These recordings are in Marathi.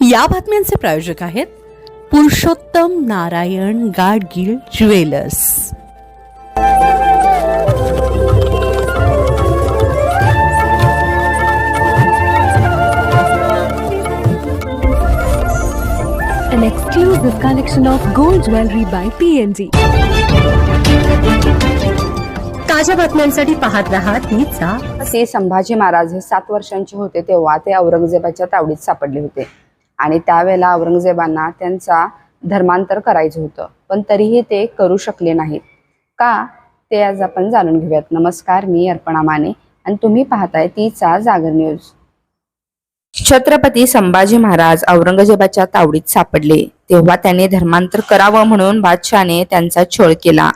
या बातम्यांचे प्रायोजक आहेत Purushottam Narayan Gadgil jewellers. An exclusive collection of gold jewelry by PNG. ताज्या बातम्यांसाठी पाहत रहा तीचा. ते संभाजी महाराज हे सात वर्षांचे होते तेव्हा ते औरंगजेबाच्या तावडीत सापडले होते. आणि त्यावेळेला औरंगजेबांना त्यांचा धर्मांतर करायचं होतं. पण तरीही ते करू शकले नाहीत. का? ते आज आपण जाणून घेऊयात. नमस्कार मी अर्पणा माने आणि तुम्ही पाहताय तीचा जागर न्यूज. छत्रपती संभाजी महाराज औरंगजेबाच्या तावडीत सापडले. तेव्हा त्याने धर्मांतर करावं म्हणून बादशाने त्यांचा छळ केला.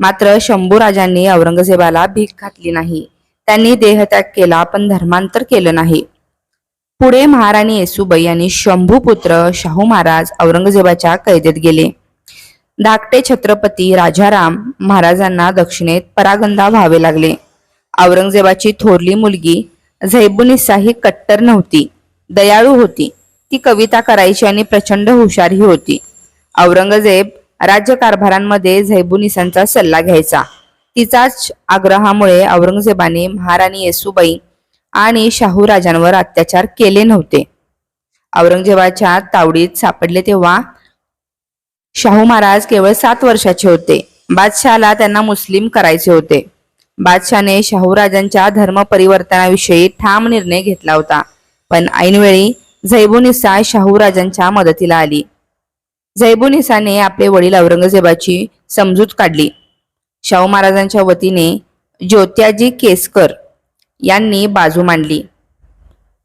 मात्र शंभूराजांनी औरंगजेबाला भीक घातली नाही. त्यांनी देहत्याग केला पण धर्मांतर केलं नाही. पुढे महाराणी येसुबाई आणि शंभूपुत्र शाहू महाराज औरंगजेबाच्या कैदेत गेले. धाकटे छत्रपती राजाराम महाराजांना दक्षिणेत परागंदा व्हावे लागले. औरंगजेबाची थोरली मुलगी झैबुनिसा ही कट्टर नव्हती दयाळू होती. ती कविता करायची आणि प्रचंड हुशारही होती. औरंगजेब राज्यकारभारांमध्ये झैबुनिसांचा सल्ला घ्यायचा. तिचाच आग्रहामुळे औरंगजेबाने महाराणी येसुबाई आणि शाहू राजांवर अत्याचार केले नव्हते. औरंगजेबाच्या तावडीत सापडले तेव्हा शाहू महाराज केवळ सात वर्षाचे होते. बादशहाला त्यांना मुस्लिम करायचे होते. बादशाने शाहू राजांच्या धर्म परिवर्तनाविषयी ठाम निर्णय घेतला होता. पण ऐनवेळी झैबुनिसा शाहू राजांच्या मदतीला आली. झैबुनिसाने आपले वडील औरंगजेबाची समजूत काढली. शाहू महाराजांच्या वतीने ज्योत्याजी केसकर यांनी बाजू मांडली.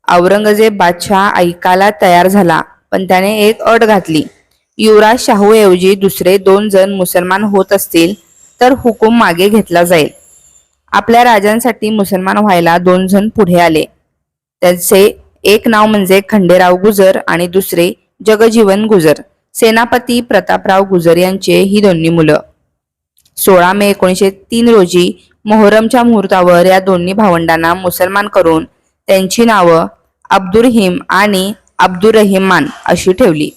औरंगजेब बादशाह ऐकायला तयार झाला पण त्याने एक अट घातली. युवराज शाहू ऐवजी दुसरे दोन जण मुसलमान होत असतील तर हुकूम मागे घेतला जाईल. आपल्या राजांसाठी मुसलमान व्हायला दोन जण पुढे आले. त्यांचे एक नाव म्हणजे खंडेराव गुजर आणि दुसरे जगजीवन गुजर. सेनापती प्रतापराव गुजर यांचे ही दोन्ही मुलं. सोळा मे एकोणीसशे तीन रोजी मोहरमच्या मुहूर्तावर या दोन्ही भावंडांना मुसलमान करून त्यांची नावं अब्दुरहिम आणि अब्दुरहिमान अशी ठेवली.